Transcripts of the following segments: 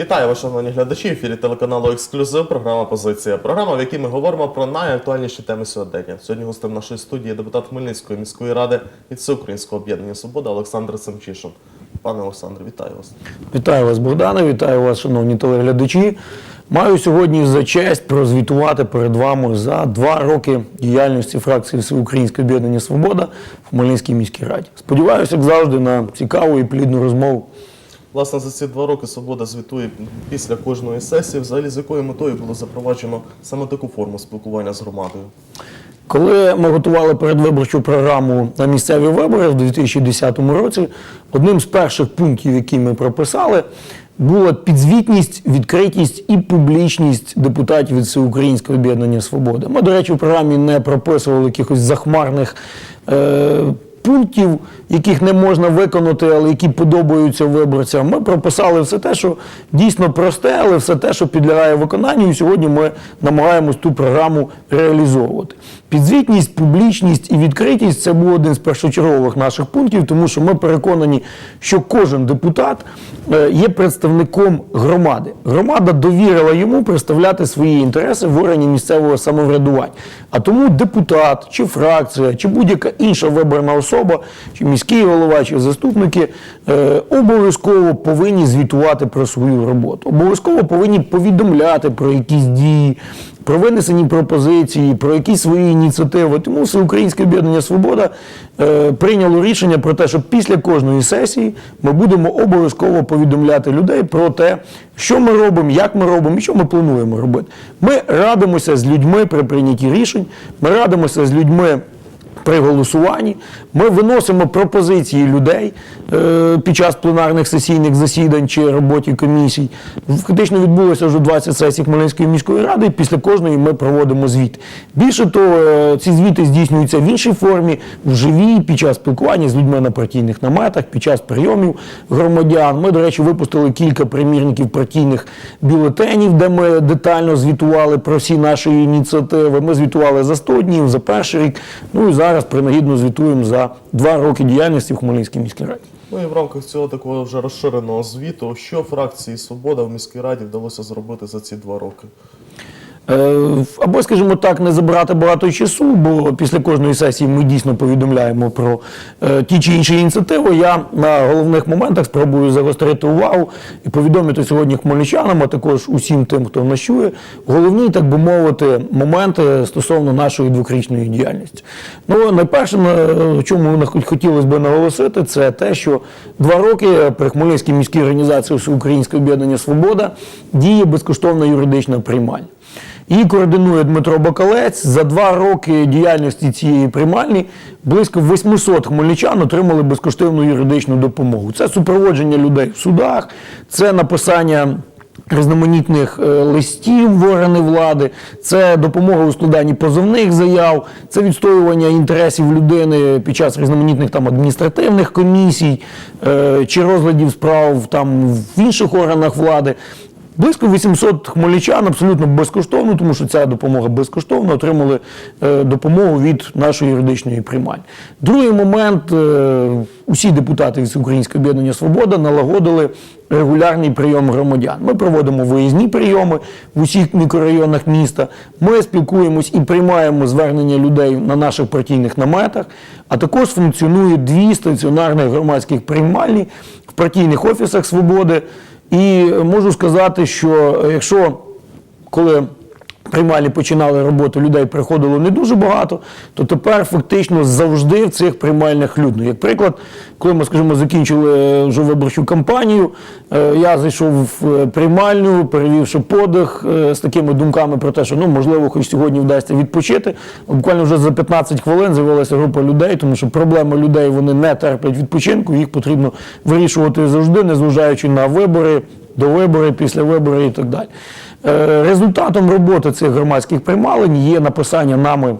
Вітаю вас, шановні глядачі. В ефірі телеканалу Ексклюзив. Програма Позиція. Програма, в якій ми говоримо про найактуальніші теми сьогодення. Сьогодні гостем нашої студії депутат Хмельницької міської ради від Всеукраїнського об'єднання Свобода Олександр Семчишин. Пане Олександре, вітаю вас. Вітаю вас, Богдане, вітаю вас, шановні телеглядачі. Маю сьогодні за честь прозвітувати перед вами за два роки діяльності фракції Всеукраїнське об'єднання Свобода в Хмельницькій міській раді. Сподіваюся, як завжди, на цікаву і плідну розмову. Власне, за ці два роки Свобода звітує після кожної сесії, взагалі з якою метою було запроваджено саме таку форму спілкування з громадою. Коли ми готували передвиборчу програму на місцеві вибори в 2010 році, одним з перших пунктів, які ми прописали, була підзвітність, відкритість і публічність депутатів від Всеукраїнського об'єднання Свобода. Ми, до речі, в програмі не прописували якихось захмарних. Е- Пунктів, яких не можна виконати, але які подобаються виборцям, ми прописали все те, що дійсно просте, але все те, що підлягає виконанню. І сьогодні ми намагаємось ту програму реалізовувати. Підзвітність, публічність і відкритість це був один з першочергових наших пунктів, тому що ми переконані, що кожен депутат е, є представником громади. Громада довірила йому представляти свої інтереси в органі місцевого самоврядування. А тому депутат, чи фракція, чи будь-яка інша виборна особа, чи міський голова, чи заступники е, обов'язково повинні звітувати про свою роботу. Обов'язково повинні повідомляти про якісь дії, про винесені пропозиції, про якісь свої ініціативи. Тому Всеукраїнське об'єднання Свобода е, прийняло рішення про те, що після кожної сесії ми будемо обов'язково повідомляти людей про те, що ми робимо, як ми робимо і що ми плануємо робити. Ми радимося з людьми при прийнятті рішень, ми радимося з людьми. При голосуванні ми виносимо пропозиції людей е, під час пленарних сесійних засідань чи роботі комісій. Фактично відбулося вже 20 сесій Хмельницької міської ради, і після кожної ми проводимо звіт. Більше того, е, ці звіти здійснюються в іншій формі, в живій, під час спілкування з людьми на партійних наметах, під час прийомів громадян. Ми, до речі, випустили кілька примірників партійних бюлетенів, де ми детально звітували про всі наші ініціативи. Ми звітували за 100 днів, за перший рік. Ну і зараз принагідно звітуємо за два роки діяльності в Хмельницькій міській раді. Ну і в рамках цього такого вже розширеного звіту, що фракції Свобода в міській раді вдалося зробити за ці два роки. Е, Або, скажімо так, не забирати багато часу, бо після кожної сесії ми дійсно повідомляємо про е, ті чи інші ініціативи. Я на головних моментах спробую загострити увагу і повідомити сьогодні хмельничанам, а також усім тим, хто нас чує, головні, так би мовити, моменти стосовно нашої двохрічної діяльності. Ну, найперше, на чому хотілося б наголосити, це те, що два роки при Хмельницькій міській організації Всеукраїнське об'єднання Свобода діє безкоштовна юридична приймальня. Її координує Дмитро Бакалець. За два роки діяльності цієї приймальні близько 800 хмельничан отримали безкоштовну юридичну допомогу. Це супроводження людей в судах, це написання. Різноманітних е, листів в органи влади, це допомога у складанні позовних заяв, це відстоювання інтересів людини під час різноманітних там адміністративних комісій е, чи розглядів справ там в інших органах влади. Близько 800 хмельничан абсолютно безкоштовно, тому що ця допомога безкоштовна, отримали е, допомогу від нашої юридичної приймальні. Другий момент: е, усі депутати від Українського об'єднання Свобода налагодили регулярний прийом громадян. Ми проводимо виїзні прийоми в усіх мікрорайонах міста. Ми спілкуємось і приймаємо звернення людей на наших партійних наметах. А також функціонує дві стаціонарних громадських приймальні в партійних офісах Свободи. І можу сказати, що якщо коли приймальні починали роботу, людей приходило не дуже багато, то тепер фактично завжди в цих приймальнях людно. Як приклад, коли ми, скажімо, закінчили вже виборчу кампанію, е, я зайшов в приймальню, перевівши подих е, з такими думками про те, що ну можливо, хоч сьогодні вдасться відпочити. Буквально вже за 15 хвилин з'явилася група людей, тому що проблема людей вони не терплять відпочинку, їх потрібно вирішувати завжди, незважаючи на вибори, до виборів, після виборів і так далі. Е, Результатом роботи цих громадських приймалень є написання нами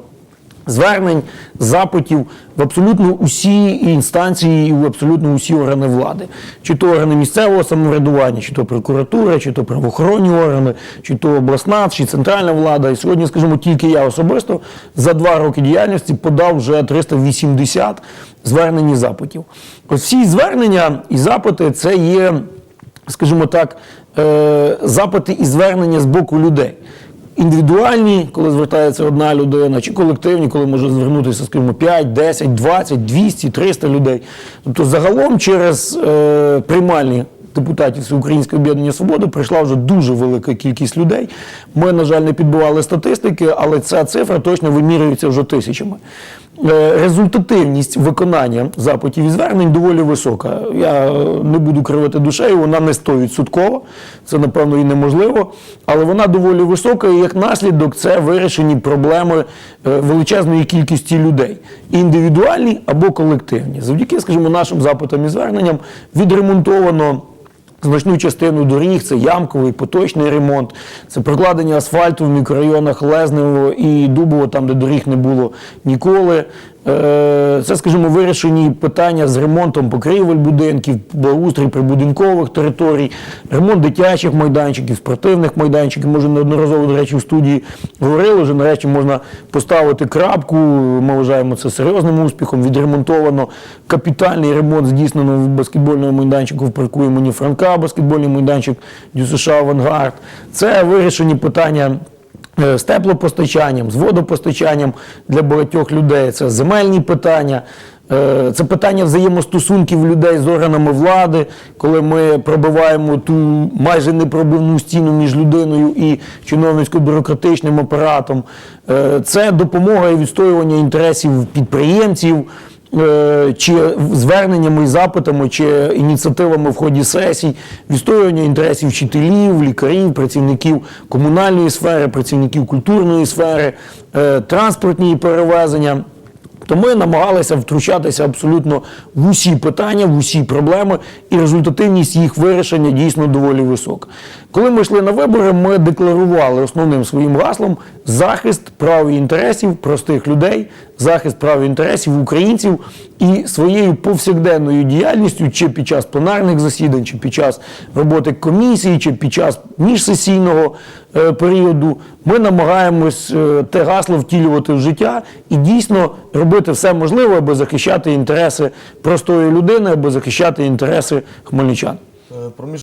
звернень, запитів в абсолютно усі інстанції і в абсолютно усі органи влади, чи то органи місцевого самоврядування, чи то прокуратура, чи то правоохоронні органи, чи то обласна, чи центральна влада. І сьогодні, скажімо, тільки я особисто за два роки діяльності подав вже 380 звернень і запитів. Ось всі звернення і запити це є скажімо так, е, запити і звернення з боку людей. Індивідуальні, коли звертається одна людина, чи колективні, коли може звернутися, скажімо, 5, 10, 20, 200, 300 людей. Тобто загалом через е, приймальні депутатів Всеукраїнського об'єднання свободи прийшла вже дуже велика кількість людей. Ми, на жаль, не підбивали статистики, але ця цифра точно вимірюється вже тисячами. Е, Результативність виконання запитів і звернень доволі висока. Я е, не буду кривити душею, вона не 100%, це напевно і неможливо, але вона доволі висока, і як наслідок це вирішені проблеми е, величезної кількості людей, індивідуальні або колективні. Завдяки, скажімо, нашим запитам і зверненням відремонтовано. Значну частину доріг це ямковий поточний ремонт, це прокладення асфальту в мікрорайонах Лезневого і Дубово, там де доріг не було ніколи. Е, Це, скажімо, вирішені питання з ремонтом покрівель будинків, благоустрій прибудинкових територій, ремонт дитячих майданчиків, спортивних майданчиків. Може, неодноразово, до речі, в студії говорили, вже нарешті можна поставити крапку. Ми вважаємо це серйозним успіхом. Відремонтовано капітальний ремонт здійснено в баскетбольному майданчику в парку імені Франка, баскетбольний майданчик ДЮСШ «Авангард». Це вирішені питання з теплопостачанням, з водопостачанням для багатьох людей. Це земельні питання. е, Це питання взаємостосунків людей з органами влади, коли ми пробиваємо ту майже непробивну стіну між людиною і чиновницько-бюрократичним апаратом. Е, Це допомога і відстоювання інтересів підприємців е, чи зверненнями і запитами, чи ініціативами в ході сесій, відстоювання інтересів вчителів, лікарів, працівників комунальної сфери, працівників культурної сфери, е, транспортні перевезення. То ми намагалися втручатися абсолютно в усі питання, в усі проблеми, і результативність їх вирішення дійсно доволі висока. Коли ми йшли на вибори, ми декларували основним своїм гаслом захист прав і інтересів простих людей, захист прав і інтересів українців і своєю повсякденною діяльністю, чи під час пленарних засідань, чи під час роботи комісії, чи під час міжсесійного е, періоду, ми намагаємось е, те гасло втілювати в життя і дійсно робити все можливе, аби захищати інтереси простої людини, аби захищати інтереси хмельничан. Е,